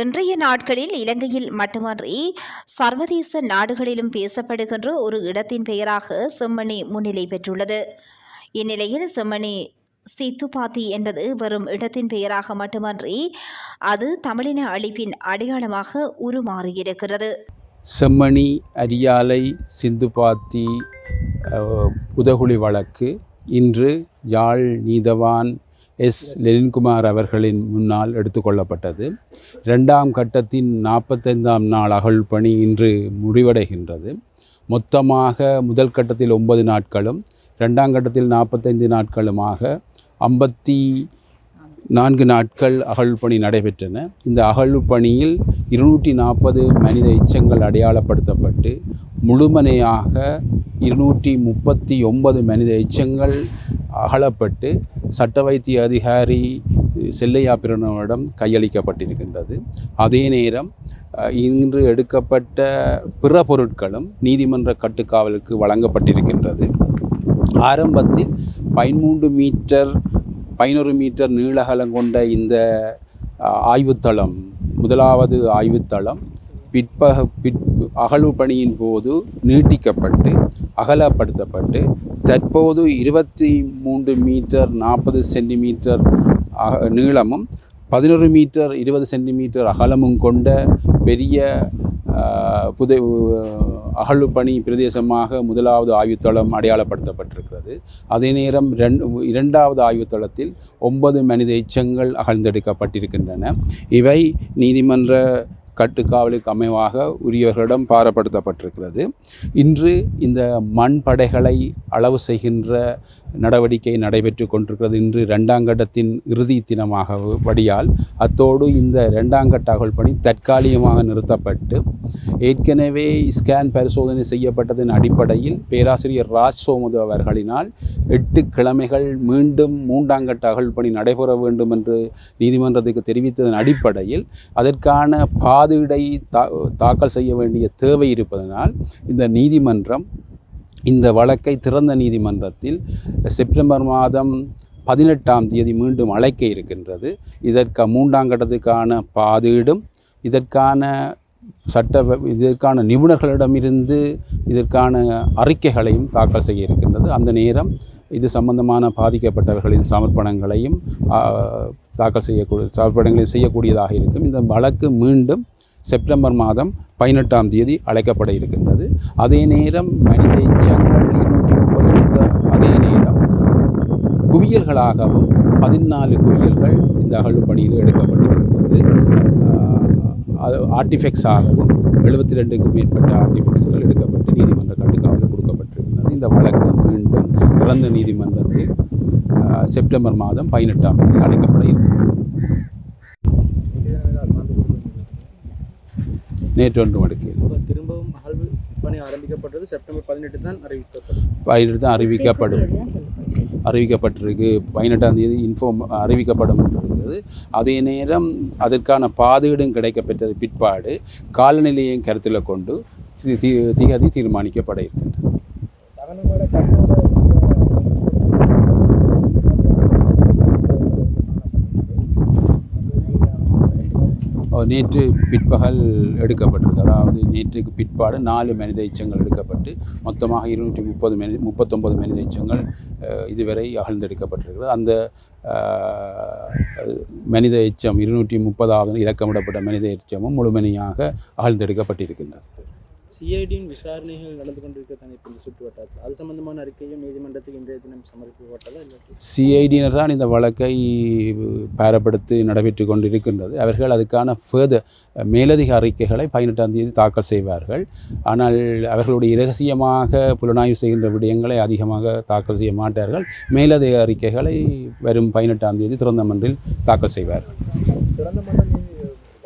இன்றைய நாட்களில் இலங்கையில் மட்டுமன்றி சர்வதேச நாடுகளிலும் பேசப்படுகின்ற ஒரு இடத்தின் பெயராக செம்மணி முன்னிலை பெற்றுள்ளது. இந்நிலையில் செம்மணி சித்துப்பாத்தி என்பது வெறும் இடத்தின் பெயராக மட்டுமன்றி அது தமிழின அழிப்பின் அடையாளமாக உருமாறியிருக்கிறது. செம்மணி அரியாலை சிந்துபாத்தி உதகுழி வழக்கு இன்று யாழ் நீதவான் எஸ். லெனின்குமார் அவர்களின் முன்னால் எடுத்துக்கொள்ளப்பட்டது. இரண்டாம் கட்டத்தின் நாற்பத்தைந்தாம் நாள் அகழ் பணி இன்று முடிவடைகின்றது. மொத்தமாக முதல் கட்டத்தில் ஒன்பது நாட்களும் இரண்டாம் கட்டத்தில் நாற்பத்தைந்து நாட்களுமாக ஐம்பத்தி நான்கு நாட்கள் அகழ்வு பணி நடைபெற்றன. இந்த அகழ்வு பணியில் இருநூற்றி நாற்பது மனித எச்சங்கள் அடையாளப்படுத்தப்பட்டு முழுமனையாக இருநூற்றி முப்பத்தி ஒன்பது மனித எச்சங்கள் அகலப்பட்டு சட்ட வைத்திய அதிகாரி செல்லையா பிரணவிடம் கையளிக்கப்பட்டிருக்கின்றது. அதே நேரம் இன்று எடுக்கப்பட்ட பிற பொருட்களும் நீதிமன்ற கட்டுக்காவலுக்கு வழங்கப்பட்டிருக்கின்றது. ஆரம்பத்தில் பதிமூன்று மீட்டர் பதினொரு மீட்டர் நீளகலம் கொண்ட இந்த ஆய்வுத்தளம் முதலாவது ஆய்வுத்தளம் பிற்பக பிற் அகழ்வு பணியின் போது நீட்டிக்கப்பட்டு அகலப்படுத்தப்பட்டு தற்போது இருபத்தி மூன்று மீட்டர் நாற்பது சென்டிமீட்டர் அக- நீளமும் பதினொரு மீட்டர் இருபது சென்டிமீட்டர் அகலமும் கொண்ட பெரிய புதை அகழ்வுப்பணி பிரதேசமாக முதலாவது ஆய்வுத்தளம் அடையாளப்படுத்தப்பட்டிருக்கிறது. அதே நேரம் ரெண்டு இரண்டாவது ஆய்வுத்தளத்தில் ஒன்பது மனித எச்சங்கள் அகழ்ந்தெடுக்கப்பட்டிருக்கின்றன. இவை நீதிமன்ற கட்டுக்காவலுக்கு அமைவாக உரியவர்களிடம் பாரப்படுத்தப்பட்டிருக்கிறது. இன்று இந்த மண் படைகளை அளவு செய்கின்ற நடவடிக்கை நடைபெற்று கொண்டிருக்கிறது. இன்று இரண்டாம் கட்டத்தின் இறுதி தினமாக வடியால் அத்தோடு இந்த இரண்டாம் கட்ட அகழ் பணி தற்காலிகமாக நிறுத்தப்பட்டு ஏற்கனவே ஸ்கேன் பரிசோதனை செய்யப்பட்டதன் அடிப்படையில் பேராசிரியர் ராஜ் சோமுது அவர்களினால் எட்டு கிழமைகள் மீண்டும் மூன்றாம் கட்ட அகழ் பணி நடைபெற வேண்டும் என்று நீதிமன்றத்துக்கு தெரிவித்ததன் அடிப்படையில் அதற்கான பாதுடை தா தாக்கல் செய்ய வேண்டிய தேவை இருப்பதனால் இந்த நீதிமன்றம் இந்த வழக்கை திறந்த நீதிமன்றத்தில் செப்டம்பர் மாதம் பதினெட்டாம் தேதி மீண்டும் அழைக்க இருக்கின்றது. இதற்கு மூன்றாம் கட்டத்துக்கான பாதீடும் இதற்கான சட்ட இதற்கான நிபுணர்களிடமிருந்து இதற்கான அறிக்கைகளையும் தாக்கல் செய்ய இருக்கின்றது. அந்த நேரம் இது சம்பந்தமான பாதிக்கப்பட்டவர்களின் சமர்ப்பணங்களையும் தாக்கல் செய்யக்கூடிய சமர்ப்பணங்களையும் செய்யக்கூடியதாக இருக்கும். இந்த வழக்கு மீண்டும் செப்டம்பர் மாதம் பதினெட்டாம் தேதி அழைக்கப்பட இருக்கின்றது. அதே நேரம் மனித எச்சங்கள் இருநூற்றி முப்பது எடுத்த அதே நேரம் குவியல்களாகவும் பதினாலு குவியல்கள் இந்த அகழ்வு பணியில் எடுக்கப்பட்டிருக்கின்றது ஆர்டிஃபெக்ட்ஸாகவும் எழுபத்தி ரெண்டுக்கும் மேற்பட்ட ஆர்டிஃபெக்ட்ஸுகள் எடுக்கப்பட்டு நீதிமன்ற கட்டுக்காவலில் கொடுக்கப்பட்டிருக்கின்றது. இந்த வழக்கு மீண்டும் திறந்த நீதிமன்றத்தில் செப்டம்பர் மாதம் பதினெட்டாம் தேதி அழைக்கப்பட இருக்கிறது நேற்று ஒன்று மடுக்கையில் இப்போ திரும்பவும் பணி ஆரம்பிக்கப்பட்டது. செப்டம்பர் பதினெட்டு தான் அறிவிக்கப்பட்டது. பதினெட்டு தான் அறிவிக்கப்படும் அறிவிக்கப்பட்டிருக்கு. பதினெட்டாம் தேதி இன்ஃபார்ம் அறிவிக்கப்படும் என்று இருக்கிறது. அதே நேரம் அதற்கான பாதீடும் கிடைக்கப்பெற்றது பிற்பாடு காலநிலையையும் கருத்தில் கொண்டு தி- தி- திகதி தீர்மானிக்கப்பட இருக்கின்றது. நேற்று பிற்பகல் எடுக்கப்பட்டிருக்கு. அதாவது நேற்றுக்கு பிற்பாடு நாலு மனித எச்சங்கள் எடுக்கப்பட்டு மொத்தமாக இருநூற்றி முப்பது மனி முப்பத்தொம்பது மனித எச்சங்கள் இதுவரை அகழ்ந்தெடுக்கப்பட்டிருக்கிறது. அந்த மனித எச்சம் இருநூற்றி முப்பதாவது இலக்கமிடப்பட்ட மனித எச்சமும் முழுமையாக அகழ்ந்தெடுக்கப்பட்டிருக்கின்றது. சிஐடியின் விசாரணைகள் நடந்து கொண்டிருக்க தானே இப்போ இந்த சுற்று வட்டாரத்தில் அது சம்பந்தமான அறிக்கையும் நீதிமன்றத்துக்கு இன்றைய தினம் சமர்ப்பிக்கப்பட்டதா இல்லாட்டி சிஐடியினர் தான் இந்த வழக்கை பாரப்படுத்தி நடைபெற்று கொண்டிருக்கின்றது. அவர்கள் அதுக்கான ஃபர்தர் மேலதிக அறிக்கைகளை பதினெட்டாம் தேதி தாக்கல் செய்வார்கள். ஆனால் அவர்களுடைய இரகசியமாக புலனாய்வு செய்கின்ற விடயங்களை அதிகமாக தாக்கல் செய்ய மாட்டார்கள். மேலதிக அறிக்கைகளை வரும் பதினெட்டாம் தேதி திறந்த மன்றில் தாக்கல் செய்வார்கள். திறந்த மன்றம் நீதி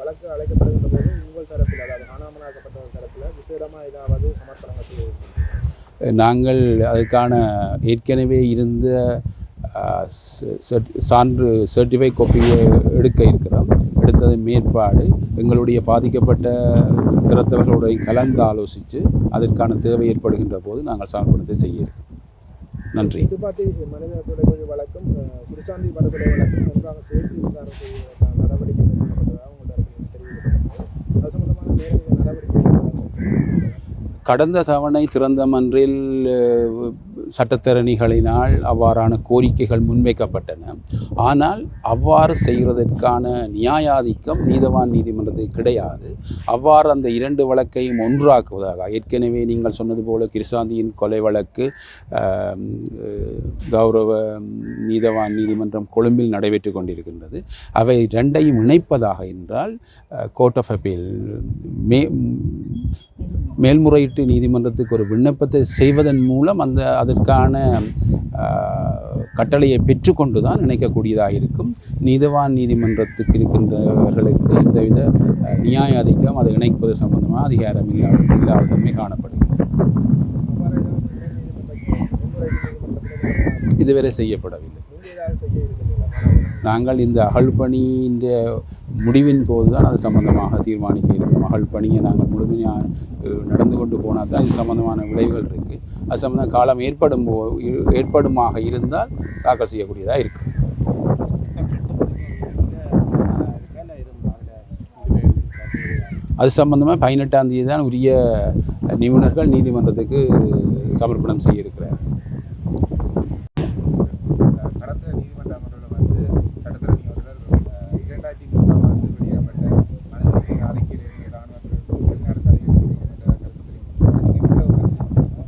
வழக்கு அழைக்கப்படுகின்ற போது உங்கள் தரப்பில் அதாவது காணாமலாக்கப்பட்டவர் தரப்பில் விசேடமாக ஏதாவது சமர்ப்பணங்கள் செய்ய நாங்கள் அதுக்கான ஏற்கனவே இருந்த சான்று சர்டிஃபை காப்பியை எடுக்க இருக்கிறோம். எடுத்தது மேற்பாடு. எங்களுடைய பாதிக்கப்பட்ட திறத்தவர்களுடைய கலந்து ஆலோசித்து அதற்கான தேவை ஏற்படுகின்ற போது நாங்கள் சமர்ப்பணத்தை செய்ய நன்றி. சித்துப்பாத்தி நடவடிக்கை கடந்த தவணை திறந்த மன்றில் அஹ், சட்டத்தரணிகளினால் அவ்வாறான கோரிக்கைகள் முன்வைக்கப்பட்டன. ஆனால் அவ்வாறு செய்வதற்கான நியாயாதிக்கம் நீதவான் நீதிமன்றத்துக்கு கிடையாது. அவ்வாறு அந்த இரண்டு வழக்கையும் ஒன்றாக்குவதாக ஏற்கனவே நீங்கள் சொன்னது போல கிருஷாந்தியின் கொலை வழக்கு கௌரவ நீதவான் நீதிமன்றம் கொழும்பில் நடைபெற்று கொண்டிருக்கின்றது. அவை ரெண்டையும் இணைப்பதாக என்றால் கோர்ட் ஆஃப் அப்பீல் மே மேல்முறையீட்டு நீதிமன்றத்துக்கு ஒரு விண்ணப்பத்தை செய்வதன் மூலம் அந்த அதற்கான கட்டளையை பெற்றுக்கொண்டு தான் நினைக்கக்கூடியதாக இருக்கும். நீதவான் நீதிமன்றத்துக்கு இருக்கின்றவர்களுக்கு எந்தவித நியாய நியாயாதிக்கம் அதை இணைப்பது சம்பந்தமாக அதிகாரம் இல்லாத இல்லாதமே காணப்படுகிறது. இதுவரை செய்யப்படவில்லை. நாங்கள் இந்த அகழ்பணியின் முடிவின் போது தான் அது சம்பந்தமாக தீர்மானிக்க இருக்கிறோம் அகழ்பணியை நாங்கள் முழுமையாக நடந்து கொண்டு போனால் தான் இது சம்பந்தமான விளைவுகள் இருக்குது அது சம்பந்த காலம் ஏற்படும் போ ஏற்படுமாக இருந்தால் தாக்கல் செய்யக்கூடியதாக இருக்கும் அது சம்பந்தமாக பதினெட்டாம் தேதி தான் உரிய நிபுணர்கள் நீதிமன்றத்துக்கு சமர்ப்பணம் செய்ய இருக்கிறார் கடந்த நீதிமன்ற அமர்வில் வந்து சட்டத்தரணி அவர்கள் அஹ், இரண்டாயிரத்தி மூன்றாம் ஆண்டு வெளியிடப்பட்ட மனிதநேய அறிக்கையில் இராணுவத்திற்கு வெளிநாடு தலையிட்டு கருத்து தெரிவித்தார் நீங்கள் மிக விமர்சிக்கிறீங்க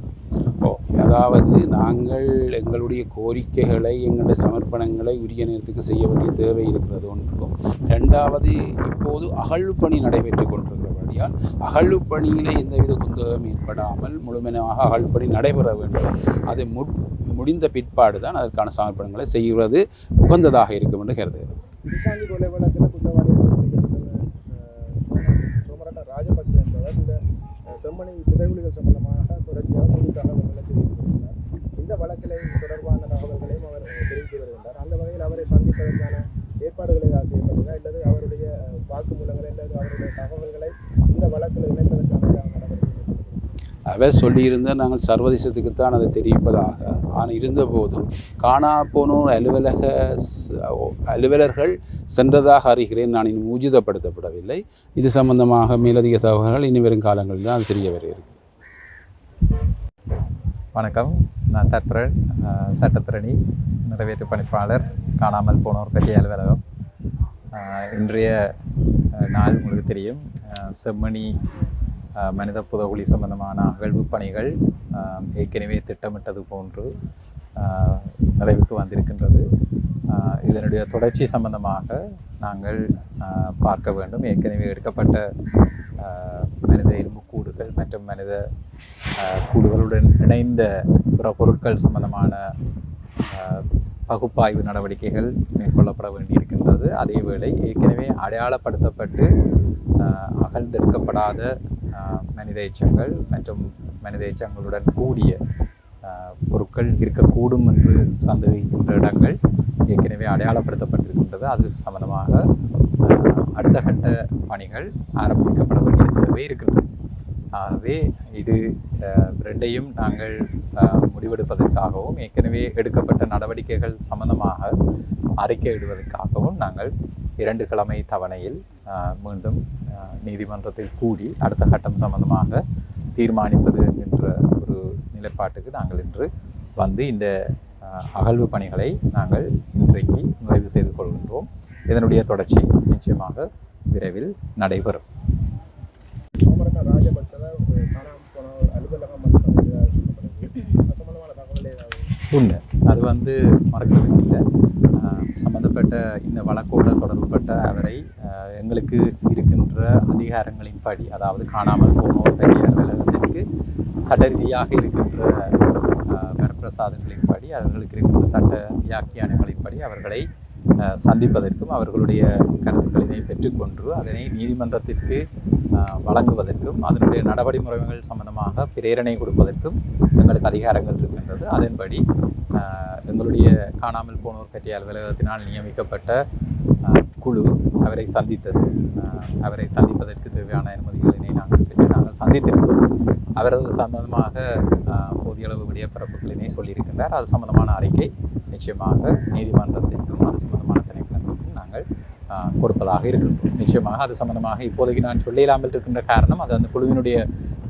ஓ அதாவது நாங்கள் எங்களுடைய கோரிக்கைகளை எங்களுடைய சமர்ப்பணங்களை உரிய நேரத்துக்கு செய்ய வேண்டிய தேவை இருக்கிறது ஒன்றும் ரெண்டாவது இப்போது அகழ்வு பணி நடைபெற்று கொண்டிருக்கிறபடியால் அகழ்வு பணியில் எந்தவித குந்தகம் ஏற்படாமல் முழுமையாக அகழ்வு பணி நடைபெற வேண்டும். அது மு முடிந்த பிற்பாடு தான் அதற்கான சமர்ப்பணங்களை செய்வது உகந்ததாக இருக்கும் என்று கருதுகிறது ராஜபக்ச என்பவர் இந்த செம்மணி புதைகுலிகள் சம்பந்தமாக தொடர்ச்சியாக தகவல்களை வழக்கில் தொடர்பான தகவல்களையும் அவர் தெரிவித்து வருகின்றார். அந்த வகையில் அவரை சந்திப்பதற்கான ஏற்பாடுகளை ஏதாவது செய்யப்பட்டதா அல்லது அவருடைய அஹ், அல்லது அவருடைய தகவல்களை இந்த வழக்கில் இணைப்பதற்கான அவர் சொல்லியிருந்தால் நாங்கள் சர்வதேசத்துக்குத்தான் அதை தெரிவிப்பதாக. ஆனால் இருந்தபோதும் காணா போனோர் அலுவலக அலுவலர்கள் சென்றதாக அறிகிறேன். நான் இன்னும் ஊர்ஜிதப்படுத்தப்படவில்லை. இது சம்பந்தமாக மேலதிக தகவல்கள் இனி வரும் காலங்களில் தான் அது தெரிய வருகிறது வணக்கம். நான் தத்ரன் சட்டத்திரணி நிறைவேற்று பணிப்பாளர் காணாமல் போனோர் பற்றிய அலுவலகம். இன்றைய நாள் உங்களுக்கு தெரியும். செம்மணி மனித புதகுழி சம்பந்தமான அகழ்வு பணிகள் ஏற்கனவே திட்டமிட்டது போன்று நிறைவுக்கு வந்திருக்கின்றது. இதனுடைய தொடர்ச்சி சம்பந்தமாக நாங்கள் பார்க்க வேண்டும். ஏற்கனவே எடுக்கப்பட்ட மனித எலும்புக்கூடுகள் மற்றும் மனித கூடுகளுடன் இணைந்த பிற பொருட்கள் சம்பந்தமான பகுப்பாய்வு நடவடிக்கைகள் மேற்கொள்ளப்பட வேண்டியிருக்கின்றது. அதேவேளை ஏற்கனவே அடையாளப்படுத்தப்பட்டு அகழ்ந்தெடுக்கப்படாத மனித எச்சங்கள் மற்றும் மனித எச்சங்களுடன் கூடிய பொருட்கள் இருக்கக்கூடும் என்று சந்தேகிக்கின்ற இடங்கள் ஏற்கனவே அடையாளப்படுத்தப்பட்டிருக்கின்றது. அது சம்பந்தமாக அடுத்த கட்ட பணிகள் ஆரம்பிக்கப்பட வேண்டிய தேவை ஆகவே இது ரெண்டையும் நாங்கள் முடிவெடுப்பதற்காகவும் ஏற்கனவே எடுக்கப்பட்ட நடவடிக்கைகள் சம்பந்தமாக அறிக்கையிடுவதற்காகவும் நாங்கள் இரண்டு கிழமை தவணையில் மீண்டும் நீதிமன்றத்தில் கூடி அடுத்த கட்டம் சம்பந்தமாக தீர்மானிப்பது என்ற ஒரு நிலைப்பாட்டுக்கு நாங்கள் இன்று வந்து இந்த அகழ்வு பணிகளை நாங்கள் இன்றைக்கு நிறைவு செய்து கொள்கின்றோம். இதனுடைய தொடர்ச்சி நிச்சயமாக விரைவில் நடைபெறும். உண்மை அது வந்து மறக்கிறதுக்கு இல்லை. ஆஹ் சம்பந்தப்பட்ட இந்த வழக்கோடு தொடர்புபட்ட அவரை எங்களுக்கு இருக்கின்ற அதிகாரங்களின்படி அதாவது காணாமல் போனோர் பற்றிய அலுவலகத்திற்கு சட்ட ரீதியாக இருக்கின்ற வரப்பிரசாதங்களின்படி அவர்களுக்கு இருக்கின்ற சட்ட வியாக்கியானங்களின்படி அவர்களை சந்திப்பதற்கும் அவர்களுடைய கருத்துக்களினை பெற்றுக்கொண்டு அதனை நீதிமன்றத்திற்கு வழங்குவதற்கும் அதனுடைய நடைமுறைகள் சம்பந்தமாக பிரேரணை கொடுப்பதற்கும் எங்களுக்கு அதிகாரங்கள் இருக்கின்றது. அதன்படி எங்களுடைய காணாமல் போனோர் பற்றிய அலுவலகத்தினால் நியமிக்கப்பட்ட குழு அவரை சந்தித்தது. அவரை சந்திப்பதற்கு தேவையான அனுமதிகளினை நாங்கள் பெற்று நாங்கள் சந்தித்திருந்தோம். அவரது சம்பந்தமாக போதிய அளவு விடியப்பரப்புகளினை சொல்லியிருக்கின்றார். அது சம்பந்தமான அறிக்கை நிச்சயமாக நீதிமன்றத்தில் அது சம்பந்தமான திணைக்களத்திற்கும் நாங்கள் கொடுப்பதாக இருக்கின்றோம். நிச்சயமாக அது சம்பந்தமாக இப்போதைக்கு நான் சொல்லிடாமல் இருக்கின்ற காரணம் அது அந்த குழுவினுடைய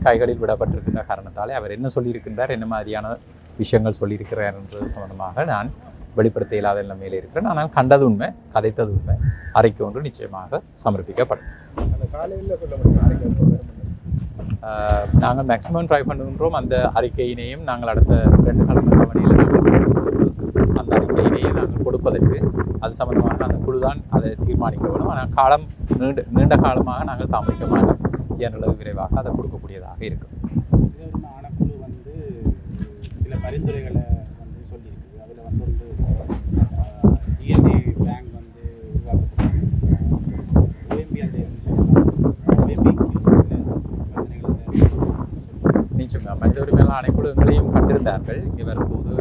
கைகளில் விடப்பட்டிருக்கின்ற காரணத்தாலே அவர் என்ன சொல்லியிருக்கின்றார் என்ன மாதிரியான விஷயங்கள் சொல்லியிருக்கிறார் என்றது சம்பந்தமாக நான் வெளிப்படுத்த இயலாத நிலைமையில் இருக்கிறேன். ஆனால் கண்டது உண்மை கதைத்தது உண்மை அறிக்கை ஒன்று நிச்சயமாக சமர்ப்பிக்கப்படும். சொல்ல நாங்கள் மேக்ஸிமம் ட்ரை பண்ணுகின்றோம். அந்த அறிக்கையினையும் நாங்கள் அடுத்த ரெண்டு கிழமை தவணையில் கொடுப்பதற்கு அது சம்பந்தமாக அந்த குழு தான் அதை தீர்மானிக்க வேணும் ஆனால் காலம் நீண்ட நீண்ட காலமாக நாங்கள் தாமதிக்க மாட்டோம். இயன்றளவு விரைவாக அதை கொடுக்கக்கூடியதாக இருக்கும். ஆணைக்குழு வந்து சில பரிந்துரைகளை வந்து சொல்லியிருக்கு. அதில் வந்து ஒரு டிஎன்ஏ பேங்க் வந்து நிச்சயமாக. மனித உரிமைகள் ஆணைக்குழு எங்களையும் கண்டிருந்தார்கள். இங்கே வரும்போது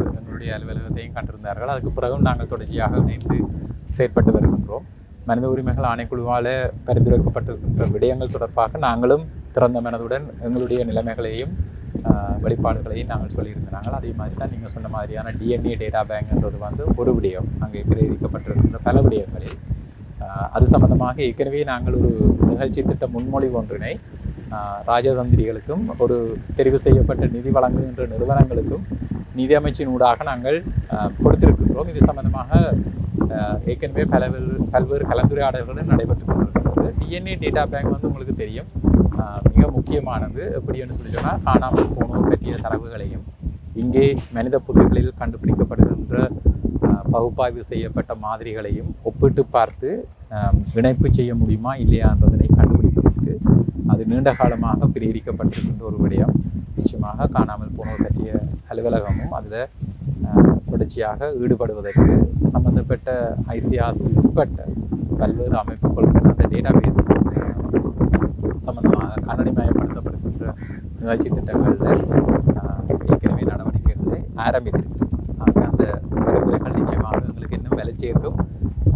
எங்களுடைய அலுவலகத்தையும் கண்டிருந்தார்கள். அதுக்கு பிறகும் நாங்கள் தொடர்ச்சியாக இணைந்து செயற்பட்டு வருகின்றோம். மனித உரிமைகள் ஆணைக்குழுவால் பரிந்துரைக்கப்பட்டிருக்கின்ற விடயங்கள் தொடர்பாக நாங்களும் திறந்த மனதுடன் எங்களுடைய நிலைமைகளையும் வெளிப்பாடுகளையும் நாங்கள் சொல்லியிருந்தாங்க அதே மாதிரி தான் நீங்கள் சொன்ன மாதிரியான டிஎன்ஏ டேட்டா பேங்க்ன்றது வந்து ஒரு விடயம். அங்கே பிரேரிக்கப்பட்டிருக்கின்ற பல விடயங்களில் அது சம்பந்தமாக ஏற்கனவே நாங்கள் ஒரு நிகழ்ச்சி திட்ட முன்மொழிவு ஒன்றினை ராஜதந்திரிகளுக்கும் ஒரு தெரிவு செய்யப்பட்ட நிதி வழங்குகின்ற நிறுவனங்களுக்கும் நிதி அமைச்சின் ஊடாக நாங்கள் கொடுத்திருக்கின்றோம். இது சம்பந்தமாக ஏற்கனவே பல்வேறு பல்வேறு கலந்துரையாடல்களும் நடைபெற்று கொண்டிருக்கிறது டிஎன்ஏ டேட்டா பேங்க் வந்து உங்களுக்கு தெரியும். மிக முக்கியமானது. எப்படின்னு சொல்லி சொன்னால் காணாமல் போனோர் பற்றிய தரவுகளையும் இங்கே மனித புதைகளில் கண்டுபிடிக்கப்படுகின்ற பகுப்பாய்வு செய்யப்பட்ட மாதிரிகளையும் ஒப்பிட்டு பார்த்து இணைப்பு செய்ய முடியுமா இல்லையான்றதனை கண்டு அது நீண்ட காலமாக பிரேரிக்கப்பட்டிருக்கின்ற ஒரு விடயம். நிச்சயமாக காணாமல் போனோர் பற்றிய அலுவலகமும் அதில் தொடர்ச்சியாக ஈடுபடுவதற்கு சம்பந்தப்பட்ட ஐசிஆர்சி உட்பட்ட பல்வேறு அமைப்புகள் அந்த டேட்டாபேஸ் சம்பந்தமாக கண்ணடிமயப்படுத்தப்படுகின்ற நிகழ்ச்சி திட்டங்களில் ஏற்கனவே நடவடிக்கைகளை ஆரம்பித்திருக்கு ஆக அந்த பரிந்துரைகள் நிச்சயமாக எங்களுக்கு இன்னும் விலை சேர்க்கும்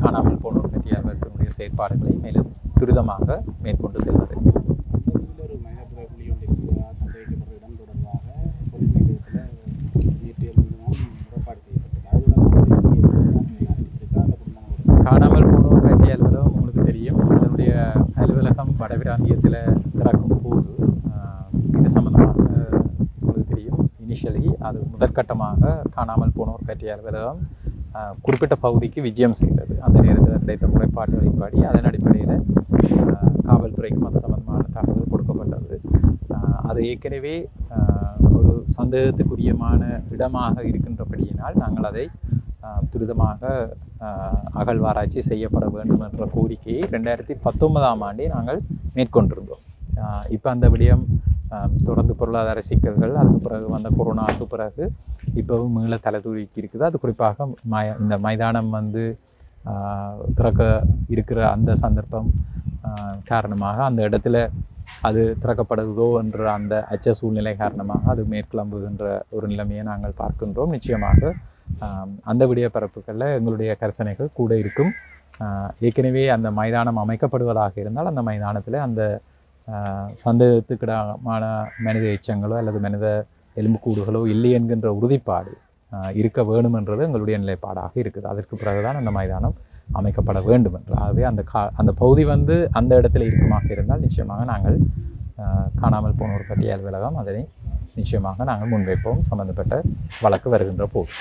காணாமல் போனோர் பற்றிய அவர்களுடைய செயற்பாடுகளை மேலும் துரிதமாக மேற்கொண்டு செல்வது இதில் ஒரு மனித புள்ளி ஒன்று இருக்கிறதா சந்தேகிக்கப்படுற இடம் தொடர்பாக போலீஸ் நிலையத்தில் நேற்றைய முன்தினம் முறைப்பாடு செய்யப்பட்டது அதோட அறிவித்திருக்கா அந்த குடும்பங்களோட காணாமல் போனோர் பற்றிய அலுவலகம் உங்களுக்கு தெரியும் அதனுடைய அலுவலகம் வடபிராந்தியத்தில் திறக்கும் போது ஆஹ், இது சம்பந்தமாக உங்களுக்கு தெரியும் இனிஷியலி அது முதற்கட்டமாக காணாமல் போனோர் பற்றிய அலுவலகம் குறிப்பிட்ட பகுதிக்கு விஜயம் செய்தது. அந்த நேரத்தில் கிடைத்த முறைப்பாடுகளின்படி அதன் அடிப்படையில் காவல்துறைக்கு காவல்துறைக்கும் அது சம்பந்தமான தகவல் கொடுக்கப்பட்டது. அது ஏற்கனவே ஒரு சந்தேகத்துக்குரியமான இடமாக இருக்கின்றபடியினால் நாங்கள் அதை துரிதமாக அகழ்வாராய்ச்சி செய்யப்பட வேண்டும் என்ற கோரிக்கையை ரெண்டாயிரத்தி பத்தொன்பதாம் ஆண்டே நாங்கள் மேற்கொண்டிருந்தோம். இப்போ அந்த விடயம் தொடர்ந்து பொருளாதார சிக்கல்கள் அதுக்கு பிறகு வந்த கொரோனாவுக்கு பிறகு இப்போவும் மீள தலை தூக்கி இருக்குது. அது குறிப்பாக மய இந்த மைதானம் வந்து திறக்க இருக்கிற அந்த சந்தர்ப்பம் காரணமாக அந்த இடத்துல அது திறக்கப்படுதோ என்ற அந்த அச்ச சூழ்நிலை காரணமாக அது மேற்கிளம்புகின்ற ஒரு நிலைமையை நாங்கள் பார்க்கின்றோம். நிச்சயமாக அந்த விடிய பரப்புகளில் எங்களுடைய கரிசனைகள் கூட இருக்கும். ஏற்கனவே அந்த மைதானம் அமைக்கப்படுவதாக இருந்தால் அந்த மைதானத்தில் அந்த சந்தேகத்துக்கிடமான மனித எச்சங்களோ அல்லது மனித எலும்புக்கூடுகளோ இல்லை என்கின்ற உறுதிப்பாடு இருக்க வேண்டுமென்றது எங்களுடைய நிலைப்பாடாக இருக்குது அதற்கு பிறகுதான் அந்த மைதானம் அமைக்கப்பட வேண்டும் என்று ஆகவே அந்த கா அந்த பகுதி வந்து அந்த இடத்துல இருக்குமாக இருந்தால் நிச்சயமாக நாங்கள் காணாமல் காணாமல் போனோர் பற்றிய அலுவலகம் அதனை நிச்சயமாக நாங்கள் முன்வைப்போம் சம்பந்தப்பட்ட வழக்கு வருகின்ற போது